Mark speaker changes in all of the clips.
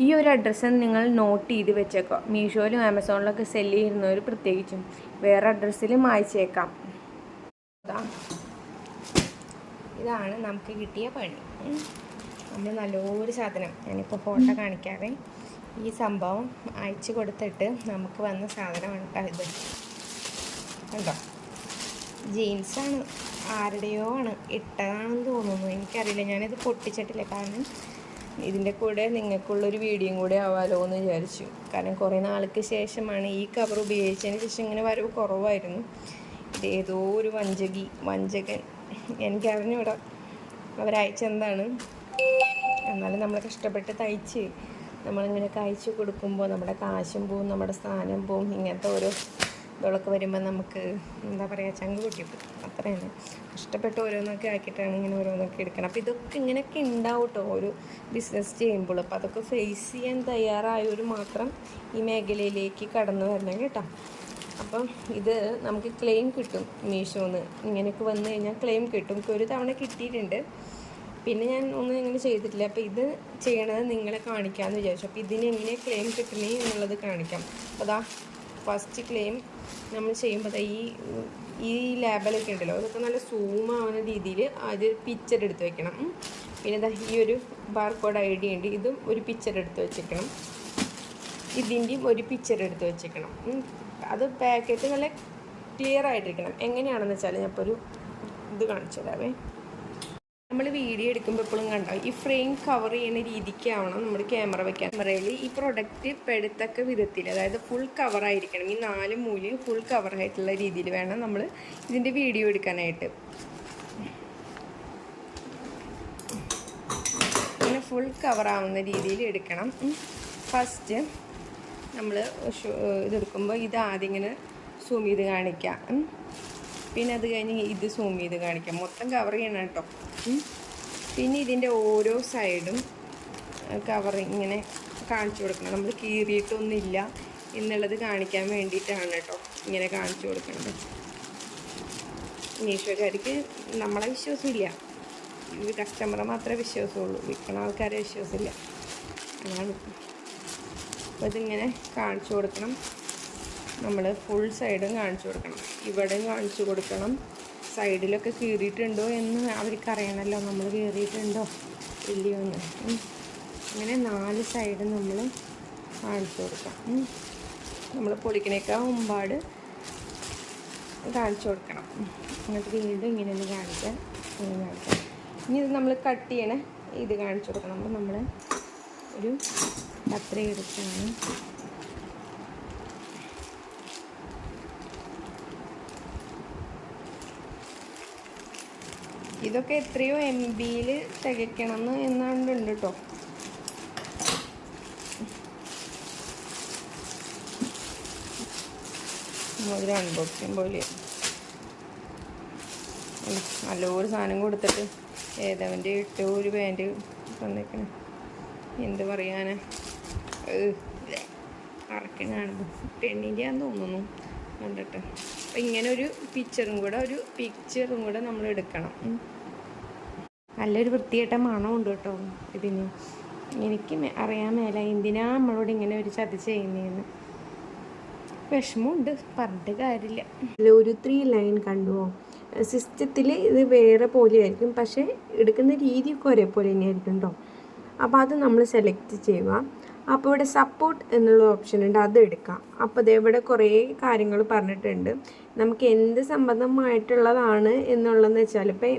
Speaker 1: ഈ ഒരു അഡ്രസ്സ് നിങ്ങൾ നോട്ട് ചെയ്ത് വെച്ചേക്കാം മീഷോയിലും ആമസോണിലൊക്കെ സെല്ല് ചെയ്യുന്നവർ പ്രത്യേകിച്ചും. വേറെ അഡ്രസ്സിലും അയച്ചേക്കാം. ഇതാ. ഇതാണ് നമുക്ക് കിട്ടിയ പണി. നമ്മൾ നല്ലൊരു സാധനം. ഞാനിപ്പോൾ ഫോട്ടോ കാണിക്കാതെ ഈ സംഭവം അയച്ചു കൊടുത്തിട്ട് നമുക്ക് വന്ന സാധനമാണ് ഇത്. കണ്ടോ? ജീൻസാണ് ആരുടെയോ ആണ്. ഇട്ടതാണെന്ന് തോന്നുന്നു. എനിക്കറിയില്ല. ഞാനിത് പൊട്ടിച്ചിട്ടില്ല? കാരണം ഇതിന്റെ കൂടെ നിങ്ങൾക്കുള്ളൊരു വീഡിയോയും കൂടെ ആവാലോ എന്ന് വിചാരിച്ചു. കാരണം കുറേ നാൾക്ക് ശേഷമാണ് ഈ കവർ ഉപയോഗിച്ചതിന് ശേഷം ഇങ്ങനെ വരവ് കുറവായിരുന്നു. ഇത് ഏതോ ഒരു വഞ്ചകി വഞ്ചകൻ. എനിക്കറിഞ്ഞൂടാ അവരയച്ചെന്താണ് എന്നാലും നമ്മൾ കഷ്ടപ്പെട്ട് തയ്ച്ച്. നമ്മളിങ്ങനെ അയച്ചു കൊടുക്കുമ്പോൾ നമ്മുടെ കാശും പോവും നമ്മുടെ സ്ഥാനം പോവും ഇങ്ങനത്തെ ഓരോ ഇതൊക്കെ വരുമ്പോൾ നമുക്ക് എന്താ പറയുക ചങ്ക് പൊട്ടിപ്പോയി അത്രയാണ്. കഷ്ടപ്പെട്ട് ഓരോന്നൊക്കെ ആക്കിയിട്ടാണ് ഇങ്ങനെ ഓരോന്നൊക്കെ എടുക്കണം അപ്പോൾ ഇതൊക്കെ ഇങ്ങനെയൊക്കെ ഉണ്ടാവും കേട്ടോ ഒരു ബിസിനസ് ചെയ്യുമ്പോൾ അപ്പോൾ അതൊക്കെ ഫേസ് ചെയ്യാൻ തയ്യാറായവർ മാത്രം ഈ മേഖലയിലേക്ക് കടന്നു വരണം കേട്ടോ. അപ്പം ഇത് നമുക്ക് ക്ലെയിം കിട്ടും മീഷോന്ന്. ഇങ്ങനെയൊക്കെ വന്നു കഴിഞ്ഞാൽ ക്ലെയിം കിട്ടും. ഒരു തവണ കിട്ടിയിട്ടുണ്ട്. പിന്നെ ഞാൻ ഒന്നും ഇങ്ങനെ ചെയ്തിട്ടില്ല. അപ്പോൾ ഇത് ചെയ്യണത് നിങ്ങളെ കാണിക്കാമെന്ന് വിചാരിച്ചു. അപ്പോൾ ഇതിന് എങ്ങനെ ക്ലെയിം കിട്ടണേ എന്നുള്ളത് കാണിക്കാം. അപ്പോൾ അതാ ഫസ്റ്റ് ക്ലെയിം നമ്മൾ ചെയ്യുമ്പോൾ ഈ ഈ ലേബലൊക്കെ ഉണ്ടല്ലോ അതൊക്കെ നല്ല സൂം ആവുന്ന രീതിയിൽ അത് പിക്ചർ എടുത്ത് വെക്കണം. പിന്നെ ഈ ഒരു ബാർകോഡ് ഐ ഡി ഉണ്ട് ഇതും ഒരു പിക്ചർ എടുത്ത് വെച്ചേക്കണം ഇതിന്റെയും ഒരു പിക്ചർ എടുത്ത് വെച്ചേക്കണം അത് പാക്കറ്റ് നല്ല ക്ലിയർ ആയിട്ടിരിക്കണം. എങ്ങനെയാണെന്ന് വെച്ചാൽ ഞാൻ ഇപ്പോൾ ഒരു ഇത് കാണിച്ചു തരാവേ. നമ്മൾ വീഡിയോ എടുക്കുമ്പോൾ എപ്പോഴും കണ്ടോ ഈ ഫ്രെയിം കവർ ചെയ്യുന്ന രീതിക്കാവണം നമ്മൾ ക്യാമറ വെക്കാൻ. ക്യാമറയിൽ ഈ പ്രൊഡക്റ്റ് പെടുത്തക്ക വിധത്തിൽ അതായത് ഫുൾ കവറായിരിക്കണം ഈ നാല് മൂലയും ഫുൾ കവറായിട്ടുള്ള രീതിയിൽ വേണം നമ്മൾ ഇതിന്റെ വീഡിയോ എടുക്കാനായിട്ട്. ഇങ്ങനെ ഫുൾ കവറാവുന്ന രീതിയിൽ എടുക്കണം. ഫസ്റ്റ് നമ്മൾ ഇതെടുക്കുമ്പോൾ ഇത് ആദ്യം ഇങ്ങനെ സൂം ചെയ്ത് കാണിക്കാം. പിന്നെ അത് കഴിഞ്ഞ് ഇത് സൂം ചെയ്ത് കാണിക്കാം. മൊത്തം കവർ ചെയ്യണം കേട്ടോ. പിന്നെ ഇതിന്റെ ഓരോ സൈഡും കവർ ഇങ്ങനെ കാണിച്ചു കൊടുക്കണം. നമ്മൾ കീറിയിട്ടൊന്നുമില്ല. എന്നുള്ളത് കാണിക്കാൻ വേണ്ടിയിട്ടാണ് കേട്ടോ ഇങ്ങനെ കാണിച്ചു കൊടുക്കുന്നത് മീഷോക്കാർക്ക് നമ്മളെ വിശ്വാസമില്ല. ഇത് കസ്റ്റമറെ മാത്രമേ വിശ്വാസമുള്ളൂ. വിൽക്കുന്ന ആൾക്കാരെ വിശ്വാസമില്ല. അതാണ്. അപ്പോൾ ഇതിങ്ങനെ കാണിച്ചു കൊടുക്കണം. നമ്മൾ ഫുൾ സൈഡും കാണിച്ചു കൊടുക്കണം. ഇവിടെയും കാണിച്ചു കൊടുക്കണം. സൈഡിലൊക്കെ കീറിയിട്ടുണ്ടോ എന്ന് അവർക്കറിയണമല്ലോ. നമ്മൾ കീറിയിട്ടുണ്ടോ? ഇല്ലയോ എന്ന്. അങ്ങനെ നാല് സൈഡ് നമ്മൾ കാണിച്ചു കൊടുക്കാം. നമ്മൾ പൊളിക്കണേക്കാൾ മുമ്പാട് കാണിച്ചു കൊടുക്കണം. എന്നിട്ട് വീണ്ടും ഇങ്ങനെ ഒന്ന് കാണിക്കാം. ഇങ്ങനെ കാണിക്കാം. ഇനി ഇത് നമ്മൾ കട്ട് ചെയ്യണേ. ഇത് കാണിച്ചു കൊടുക്കണം. അപ്പോൾ നമ്മൾ ഒരു കത്ര എടുത്താണ് ഇതൊക്കെ എത്രയോ എം ബിയിൽ തികയ്ക്കണം എന്നാണ്ട് കേട്ടോ ഒരു അൺബോക്സിങ് പോലെ. നല്ലൊരു സാധനം കൊടുത്തിട്ട് ഏതവന്റെ ഇട്ടോ ഒരു പാന്റ് തന്നേക്കണം. എന്ത് പറയാനാ? കാണുമ്പോൾ പെണ്ണിന്റെ ആണെന്ന് തോന്നുന്നു കണ്ടിട്ട്. അപ്പം ഇങ്ങനെ ഒരു പിക്ചറും കൂടെ ഒരു പിക്ചറും കൂടെ നമ്മൾ എടുക്കണം. നല്ലൊരു വൃത്തികെട്ട മണമുണ്ട് കേട്ടോ ഇതിന്. എനിക്ക് അറിയാൻ മേല എന്തിനാ നമ്മളോട് ഇങ്ങനെ ഒരു ചതി ചെയ്യുന്നതെന്ന് വിഷമമുണ്ട് പറഞ്ഞിട്ട് കാര്യമില്ല. ഒരു ത്രീ ലൈൻ കണ്ടുവോ? സിസ്റ്റത്തിൽ ഇത് വേറെ പോലെയായിരിക്കും പക്ഷേ എടുക്കുന്ന രീതിയൊക്കെ ഒരേപോലെ തന്നെയായിരിക്കും കേട്ടോ. അപ്പോൾ അത് നമ്മൾ സെലക്ട് ചെയ്യുക. അപ്പോൾ ഇവിടെ സപ്പോർട്ട് എന്നുള്ള ഓപ്ഷൻ ഉണ്ട് അത് എടുക്കാം. അപ്പോൾ ദേ ഇവിടെ കുറേ കാര്യങ്ങൾ പറഞ്ഞിട്ടുണ്ട്. നമുക്ക് എന്ത് സംബന്ധമായിട്ടുള്ളതാണ് എന്നുള്ളതെന്ന് വെച്ചാൽ ഇപ്പോൾ ഏ,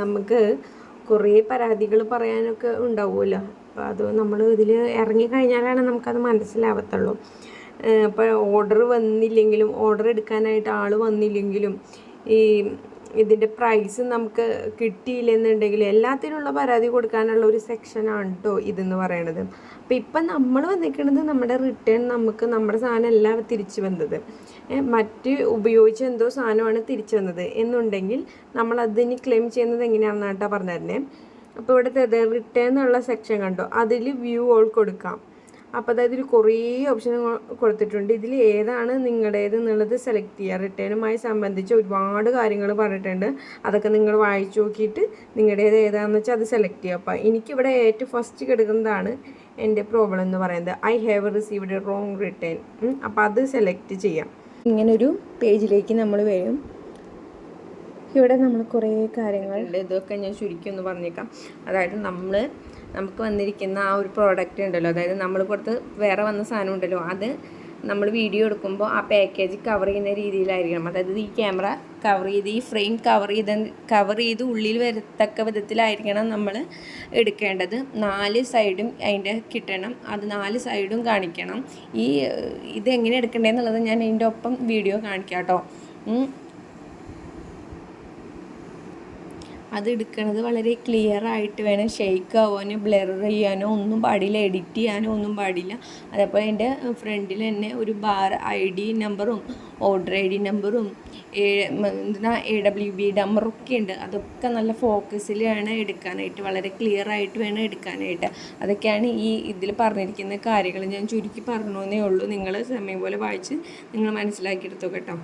Speaker 1: നമുക്ക് കുറേ പരാതികൾ പറയാനൊക്കെ ഉണ്ടാവുമല്ലോ. അപ്പോൾ അത് നമ്മൾ ഇതിൽ ഇറങ്ങിക്കഴിഞ്ഞാലാണ് നമുക്കത് മനസ്സിലാവത്തുള്ളൂ. ഇപ്പോൾ ഓർഡർ വന്നില്ലെങ്കിലും ഓർഡർ എടുക്കാനായിട്ട് ആൾ വന്നില്ലെങ്കിലും ഈ ഇതിന്റെ പ്രൈസ് നമുക്ക് കിട്ടിയില്ലെന്നുണ്ടെങ്കിൽ എല്ലാത്തിനുള്ള പരാതി കൊടുക്കാനുള്ള ഒരു സെക്ഷനാണ് കേട്ടോ ഇതെന്ന് പറയണത്. അപ്പോൾ ഇപ്പം നമ്മൾ വന്നിരിക്കുന്നത് നമ്മുടെ റിട്ടേൺ നമുക്ക് നമ്മുടെ സാധനം എല്ലാം തിരിച്ചു വന്നത്. മറ്റ് ഉപയോഗിച്ച എന്തോ സാധനമാണ് തിരിച്ചു വന്നത്. എന്നുണ്ടെങ്കിൽ നമ്മൾ അതിന് ക്ലെയിം ചെയ്യുന്നത് എങ്ങനെയാണെന്നാട്ടാ പറഞ്ഞു തരുന്നത് അപ്പോൾ ഇവിടുത്തെ റിട്ടേൺ എന്നുള്ള സെക്ഷൻ കണ്ടോ? അതിൽ വ്യൂ ഓൾ കൊടുക്കാം. അപ്പോൾ അതായത് ഇതിൽ കുറേ ഓപ്ഷൻ കൊടുത്തിട്ടുണ്ട്. ഇതിൽ ഏതാണ് നിങ്ങളുടേത് എന്നുള്ളത് സെലക്ട് ചെയ്യുക റിട്ടേണുമായി സംബന്ധിച്ച് ഒരുപാട് കാര്യങ്ങൾ പറഞ്ഞിട്ടുണ്ട്. അതൊക്കെ നിങ്ങൾ വായിച്ചു നോക്കിയിട്ട് നിങ്ങളുടേത് ഏതാണെന്ന് വെച്ചാൽ അത് സെലക്ട് ചെയ്യുക അപ്പോൾ എനിക്കിവിടെ ഏറ്റവും ഫസ്റ്റ് കിടക്കുന്നതാണ് എന്റെ പ്രോബ്ലം എന്ന് പറയുന്നത്. I have received wrong return അപ്പോൾ അത് സെലക്ട് ചെയ്യാം. ഇങ്ങനൊരു പേജിലേക്ക് നമ്മൾ വരും. ഇവിടെ നമ്മൾ കുറേ കാര്യങ്ങളുണ്ട് ഇതൊക്കെ ഞാൻ ചുരുക്കി ഒന്ന് പറഞ്ഞേക്കാം. അതായത് നമ്മൾ നമുക്ക് വന്നിരിക്കുന്ന ആ ഒരു പ്രോഡക്റ്റ് ഉണ്ടല്ലോ. അതായത് നമ്മൾ കൊടുത്ത് വേറെ വന്ന സാധനം ഉണ്ടല്ലോ. അത് നമ്മൾ വീഡിയോ എടുക്കുമ്പോൾ ആ പാക്കേജ് കവർ ചെയ്യുന്ന രീതിയിലായിരിക്കണം. അതായത് ഈ ക്യാമറ കവർ ചെയ്ത് ഈ ഫ്രെയിം കവർ ചെയ്ത് കവർ ചെയ്ത് ഉള്ളിൽ വരത്തക്ക വിധത്തിലായിരിക്കണം നമ്മൾ എടുക്കേണ്ടത്. നാല് സൈഡും അതിന്റെ കിട്ടണം. അത് നാല് സൈഡും കാണിക്കണം. ഈ ഇതെങ്ങനെ എടുക്കേണ്ടതെന്നുള്ളത് ഞാൻ അതിന്റെ ഒപ്പം വീഡിയോ കാണിക്കാം കേട്ടോ അത് എടുക്കുന്നത് വളരെ ക്ലിയർ ആയിട്ട് വേണം. ഷെയ്ക്ക് ആവാനോ ബ്ലർ ചെയ്യാനോ ഒന്നും പാടില്ല. എഡിറ്റ് ചെയ്യാനോ ഒന്നും പാടില്ല. അതേപോലെ എന്റെ ഫ്രണ്ടിൽ തന്നെ ഒരു ബാർ ഐ ഡി നമ്പറും ഓർഡർ ഐ ഡി നമ്പറും എന്താ എ ഡബ്ല്യു ബി നമ്പറൊക്കെ ഉണ്ട്. അതൊക്കെ നല്ല ഫോക്കസിൽ വേണം എടുക്കാനായിട്ട് വളരെ ക്ലിയർ ആയിട്ട് വേണം എടുക്കാനായിട്ട്. അതൊക്കെയാണ് ഈ ഇതിൽ പറഞ്ഞിരിക്കുന്ന കാര്യങ്ങൾ ഞാൻ ചുരുക്കി പറഞ്ഞു എന്നേ ഉള്ളൂ. നിങ്ങൾ സമയം പോലെ വായിച്ച് നിങ്ങൾ മനസ്സിലാക്കിയെടുത്തു കേട്ടോ.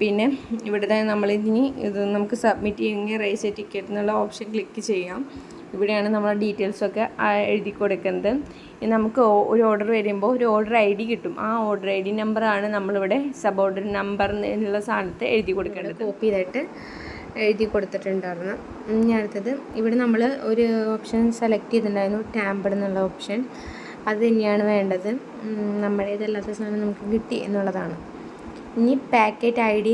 Speaker 1: പിന്നെ ഇവിടെ നമ്മൾ ഇനി ഇത് നമുക്ക് സബ്മിറ്റ് ചെയ്യുമെങ്കിൽ റേസ് ടിക്കറ്റ് എന്നുള്ള ഓപ്ഷൻ ക്ലിക്ക് ചെയ്യാം. ഇവിടെയാണ് നമ്മൾ ഡീറ്റെയിൽസൊക്കെ എഴുതി കൊടുക്കുന്നത്. നമുക്ക് ഒരു ഓർഡർ വരുമ്പോൾ ഒരു ഓർഡർ ഐ ഡി കിട്ടും. ആ ഓർഡർ ഐ ഡി നമ്പറാണ് നമ്മളിവിടെ സബ് ഓർഡർ നമ്പർ എന്നുള്ള സാധനത്തെ എഴുതി കൊടുക്കേണ്ടത്. കോപ്പി ചെയ്തിട്ട് എഴുതി കൊടുത്തിട്ടുണ്ടായിരുന്നു ഇനി അടുത്തത് ഇവിടെ നമ്മൾ ഒരു ഓപ്ഷൻ സെലക്ട് ചെയ്തിട്ടുണ്ടായിരുന്നു ടാമ്പഡ് എന്നുള്ള ഓപ്ഷൻ അത് തന്നെയാണ് വേണ്ടത്. നമ്മുടേതല്ലാത്ത സാധനം നമുക്ക് കിട്ടി എന്നുള്ളതാണ്. ഇനി പാക്കറ്റ് ഐ ഡി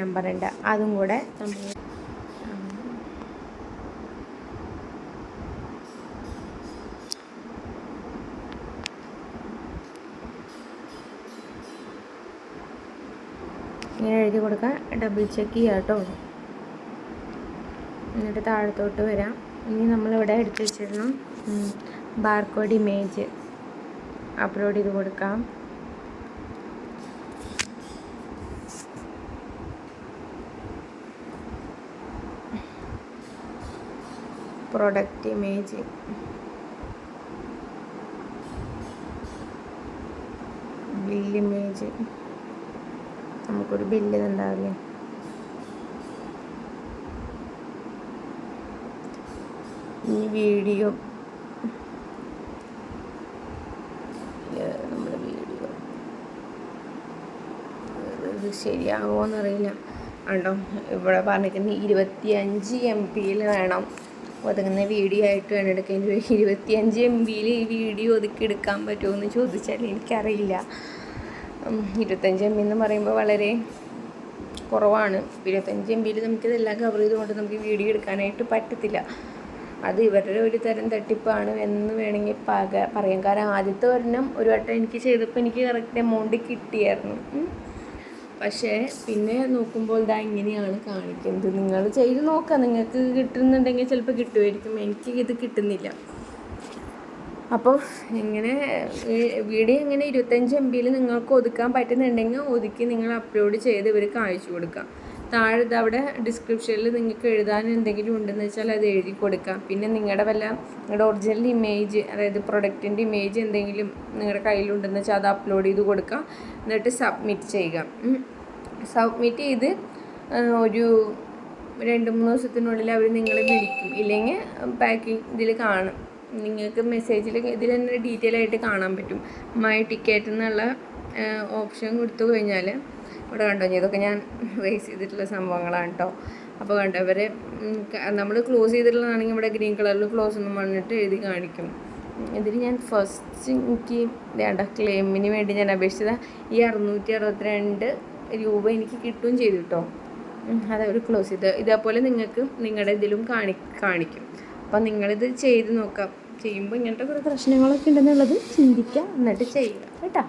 Speaker 1: നമ്പർ ഉണ്ട്. അതും കൂടെ ഇങ്ങനെ എഴുതി കൊടുക്കുക ഡബിൾ ചെക്ക് ചെയ്യുക കേട്ടോ എന്നിട്ട് താഴത്തോട്ട് വരാം. ഇനി നമ്മളിവിടെ എടുത്ത് വെച്ചിരുന്നു ബാർകോഡ് ഇമേജ് അപ്ലോഡ് ചെയ്ത് കൊടുക്കാം. പ്രൊഡക്റ്റ് ഇമേജ് ബില്ല് ഇമേജ് നമുക്കൊരു ബില്ല് ഉണ്ടാവില്ലേ ഈ വീഡിയോ നമ്മുടെ വീഡിയോ ഇത് ശരിയാകുമോ കണ്ടോ? ഇവിടെ പറഞ്ഞിരിക്കുന്നത് ഇരുപത്തി അഞ്ച് എം പിയിൽ വേണം. ഒതുങ്ങുന്ന വീഡിയോ ആയിട്ട് വേണം എടുക്കാൻ ഇരുപത്തിയഞ്ച് എം ബിയിൽ ഈ വീഡിയോ ഒതുക്കി എടുക്കാൻ പറ്റുമോ എന്ന് ചോദിച്ചാൽ എനിക്കറിയില്ല. ഇരുപത്തഞ്ച് എം ബി എന്ന് പറയുമ്പോൾ വളരെ കുറവാണ്. ഇരുപത്തഞ്ച് എം ബിയിൽ നമുക്കിതെല്ലാം കവർ ചെയ്തുകൊണ്ട് നമുക്ക് വീഡിയോ എടുക്കാനായിട്ട് പറ്റത്തില്ല. അത് ഇവരുടെ ഒരു തരം തട്ടിപ്പാണ് എന്ന് വേണമെങ്കിൽ പറയാം. കാരണം ആദ്യത്തെ ഒരെണ്ണം ഒരു വട്ടം എനിക്ക് ചെയ്തപ്പോൾ എനിക്ക് കറക്റ്റ് എമൗണ്ട് കിട്ടിയായിരുന്നു. പക്ഷേ പിന്നെ നോക്കുമ്പോൾ ഇതാ ഇങ്ങനെയാണ് കാണിക്കുന്നത്. നിങ്ങൾ ചെയ്ത് നോക്കാം. നിങ്ങൾക്ക് കിട്ടുന്നുണ്ടെങ്കിൽ ചിലപ്പോൾ കിട്ടുമായിരിക്കും. എനിക്ക് ഇത് കിട്ടുന്നില്ല. അപ്പോൾ ഇങ്ങനെ വീഡിയോ ഇങ്ങനെ ഇരുപത്തഞ്ച് എം ബിയിൽ നിങ്ങൾക്ക് ഒതുക്കാൻ പറ്റുന്നുണ്ടെങ്കിൽ ഒതുക്കി നിങ്ങൾ അപ്ലോഡ് ചെയ്ത് ഇവർക്ക് അയച്ചു കൊടുക്കാം. താഴെ അവിടെ ഡിസ്ക്രിപ്ഷനിൽ നിങ്ങൾക്ക് എഴുതാൻ എന്തെങ്കിലും ഉണ്ടെന്ന് വെച്ചാൽ അത് എഴുതി കൊടുക്കാം. പിന്നെ നിങ്ങളുടെ വല്ല നിങ്ങളുടെ ഒറിജിനൽ ഇമേജ് അതായത് പ്രൊഡക്റ്റിന്റെ ഇമേജ് എന്തെങ്കിലും നിങ്ങളുടെ കയ്യിലുണ്ടെന്ന് വെച്ചാൽ അത് അപ്ലോഡ് ചെയ്ത് കൊടുക്കുക എന്നിട്ട് സബ്മിറ്റ് ചെയ്യുക. സബ്മിറ്റ് ചെയ്ത് ഒരു രണ്ട് മൂന്ന് ദിവസത്തിനുള്ളിൽ അവർ നിങ്ങളെ വിളിക്കും. ഇല്ലെങ്കിൽ പാക്കിംഗ് ഇതിൽ കാണും. നിങ്ങൾക്ക് മെസ്സേജിൽ ഇതിൽ തന്നെ ഡീറ്റെയിൽ ആയിട്ട് കാണാൻ പറ്റും. മൈ ടിക്കറ്റ് എന്നുള്ള ഓപ്ഷൻ കൊടുത്തു കഴിഞ്ഞാൽ ഇവിടെ കണ്ടോ? ഇതൊക്കെ ഞാൻ റേസ് ചെയ്തിട്ടുള്ള സംഭവങ്ങളാണ് കേട്ടോ അപ്പോൾ കണ്ടോ ഇവരെ നമ്മൾ ക്ലോസ് ചെയ്തിട്ടുള്ളതാണെങ്കിൽ ഇവിടെ ഗ്രീൻ കളറിൽ ക്ലോസ് ഒന്നും പറഞ്ഞിട്ട് എഴുതി കാണിക്കും. ഇതിൽ ഞാൻ ഫസ്റ്റ് എനിക്ക് വേണ്ട ക്ലെയിമിന് വേണ്ടി ഞാൻ അപേക്ഷിച്ചത് ഈ അറുന്നൂറ്റി അറുപത്തിരണ്ട് രൂപ എനിക്ക് കിട്ടുകയും ചെയ്തു കേട്ടോ അതവർ ക്ലോസ് ചെയ്ത് ഇതേപോലെ നിങ്ങൾക്ക് നിങ്ങളുടെ ഇതിലും കാണി കാണിക്കും. അപ്പം നിങ്ങളിത് ചെയ്ത് നോക്കാം. ചെയ്യുമ്പോൾ ഇങ്ങനത്തെ കുറേ പ്രശ്നങ്ങളൊക്കെ ഉണ്ടെന്നുള്ളത് ചിന്തിക്കുക എന്നിട്ട് ചെയ്യുക കേട്ടോ?